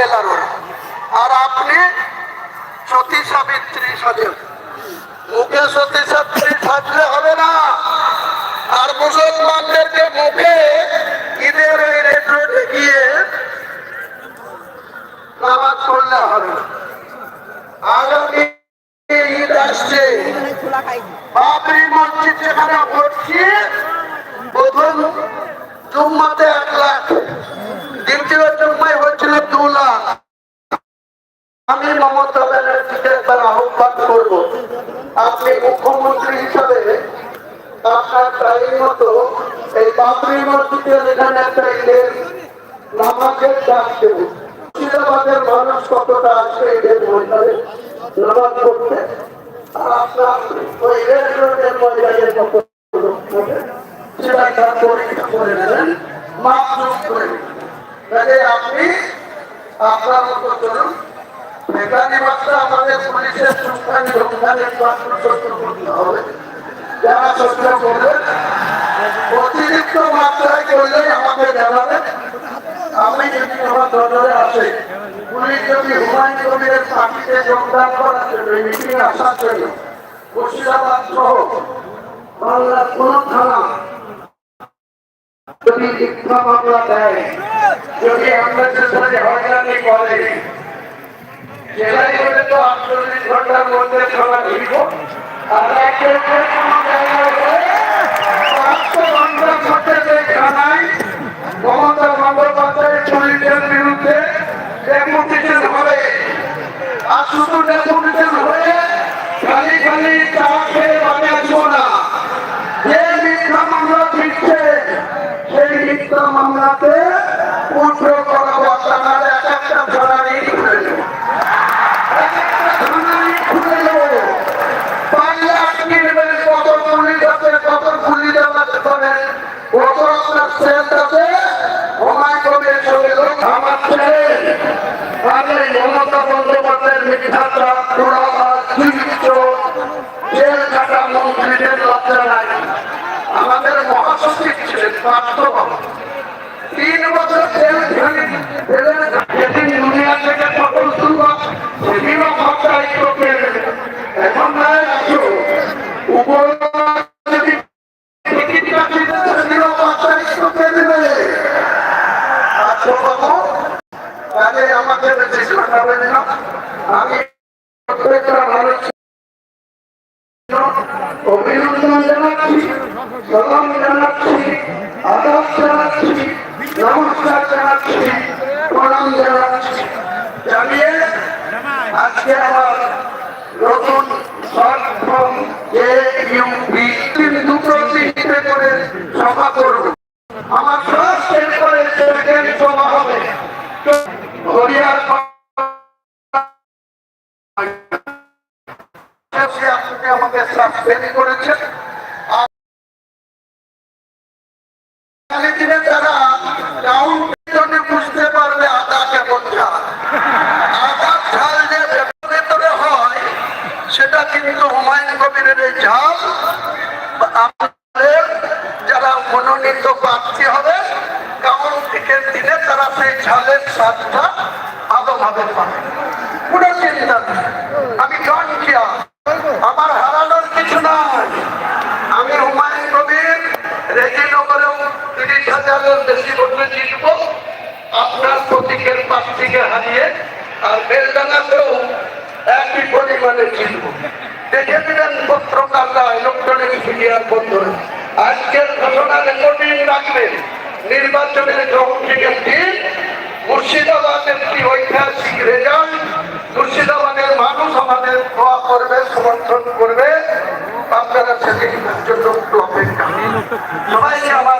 মহিলারও আর আপনি সতী সাবিত্রী সাজেন। মুখে সতী সাবিত্রী সাজলে হবে না। আর মুসলমানদেরকে মুখে ঈদের ওই রেডিওতে গিয়ে নামাজ পড়লে হবে আগামী ঈদ আসছে। বাবরি মসজিদ যেখানে পড়ছি প্রথম জুম্মাতে এক লাখ আপনি মুখ্যমন্ত্রী হিসাবে আপনার টাইম মতো এই বাবরি মসজিদের এখানে একটা ঈদের নামাজের ডাক দেব। মুর্শিদাবাদের মানুষ কতটা আসবে ঈদের নামাজ পড়তে? আর আপনার করে নেবেন আপনি আপনার মতো চলুন এখানে মাত্র আমাদের পুলিশের সংখ্যানি রক্ষানের মাত্র সত্য করতে হবে। যারা সত্য করবে, অতিরিক্ত মাত্রায় করলে আমাকে জানাবেন আমি যদি আমার নজরে আসে পুলিশ যদি হুমায়ুন কবিরের পার্টিতে যোগদান করার জন্য মিটিং আসার জন্য মুর্শিদাবাদ সহ বাংলার কোন থানা যদি মিথ্যা মামলা দেয়, যদি আমাদের সাথে হয়রানি করে জেলায় গেলে তো আটচল্লিশ ঘণ্টার মধ্যে সভা ঘিরব আর হলে পাঁচশো ঘণ্টার মধ্যে যে থানায় মমতা বন্দ্যোপাধ্যায়ের পুলিশের বিরুদ্ধে ডেপুটেশন হবে। আর ডেপুটেশন হয়ে খালি খালি চা খেয়ে বাড়ি আসব না যে মিথ্যা মামলা দিচ্ছে সেই মিথ্যা মামলাতে উদ্র করাবো আপনার এক একটা থানা নিয়ে খুলে দেবো এক একটা থানা নিয়ে খুলে দেবো পারলে আটকে নেবেন কত পুলিশ আছে কত পুলিশ আছে ধরেন কত আপনার সেল আছে ওমায় কবির সঙ্গে লোক থামাচ্ছে আরে মমতা বন্দ্যোপাধ্যায়ের মিথ্যাচার জেল কাটা মন্ত্রীদের লজ্জা নাই আমাদের মহাসচিব ছিলেন তিন বছর না আমি প্রত্যেকটা মানুষ অভিনন্দন জানাচ্ছি, সালাম জানাচ্ছি, আদাব জানাচ্ছি, নমস্কার জানাচ্ছি, প্রণাম জানাচ্ছি। জানিয়ে আজকে আমার নতুন শর্ট ফর্ম এ ইউপি দুটো তিনটে করে সভা আর আগামী তারা সেটা কিন্তু হুমায়ুন কবিরের যারা মনোনীত প্রার্থী হবে তারা সেই ঝালের স্বাদটা ভালোভাবে পাবে। কোনো চিন্তা নেই। প্রার্থীকে হারিয়ে আর বেলডাঙ্গাতেও একই পরিমাণে দেখে ইলেকট্রনিক মিডিয়ার বন্ধুরা আজকের রেকর্ডিং রাখবেন নির্বাচনের দিন, মুর্শিদাবাদ একটি ঐতিহাসিক রেজাল্ট মুর্শিদাবাদের মানুষ আমাদের দোয়া করবে, সমর্থন করবে। আপনারা একটু অপেক্ষা আমার